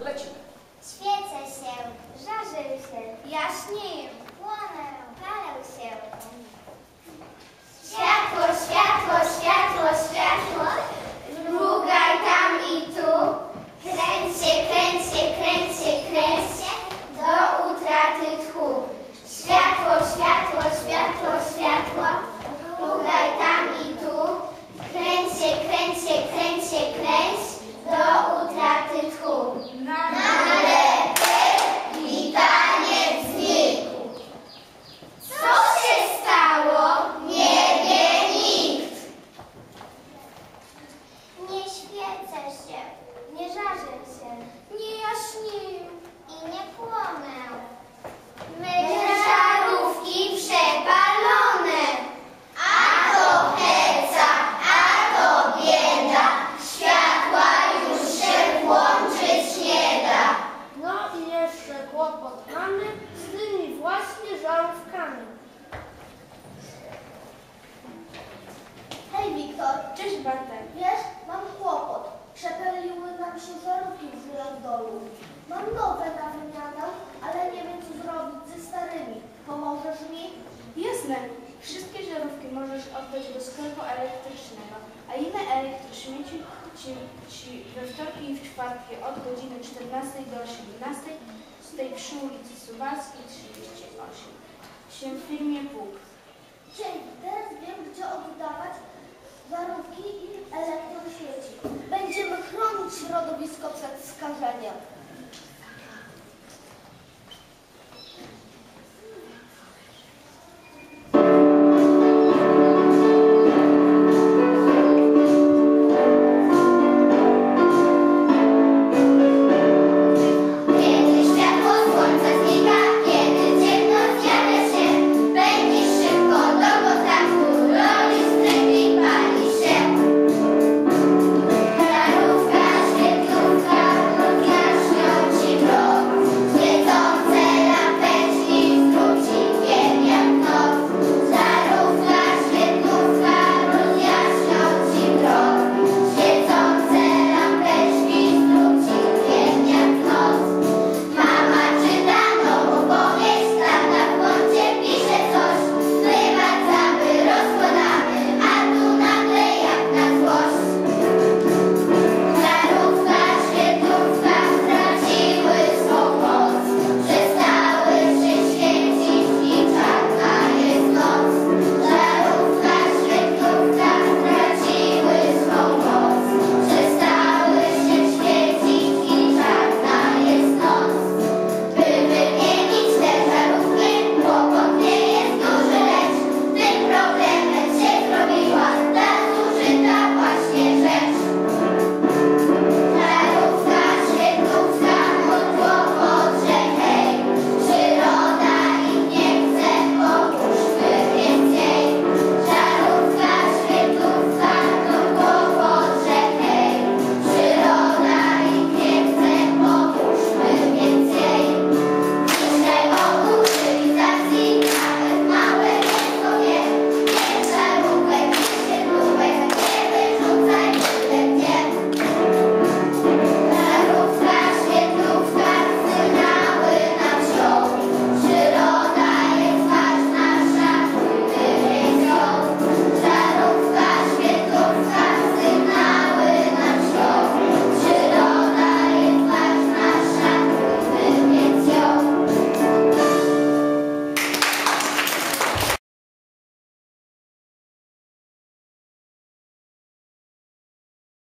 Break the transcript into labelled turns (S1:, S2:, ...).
S1: lecimy.
S2: Świecę się, żarzę się, jaśnieję, Wiesz, mam kłopot. Przepaliły nam się żarówki w dolu. Mam nowe na wymianę, ale nie wiem co zrobić ze starymi. Pomożesz mi?
S3: Jasne. Wszystkie żarówki możesz oddać do sklepu elektrycznego, a inne elektrośmieci ci, ci we wtorki i w czwartki od godziny 14 do 17 z tej przy ulicy Suwalskiej 38 się w firmie PUK.
S2: Dzięki, teraz wiem gdzie oddawać żarówki i elektrośmieci. Będziemy chronić środowisko przed skażeniem.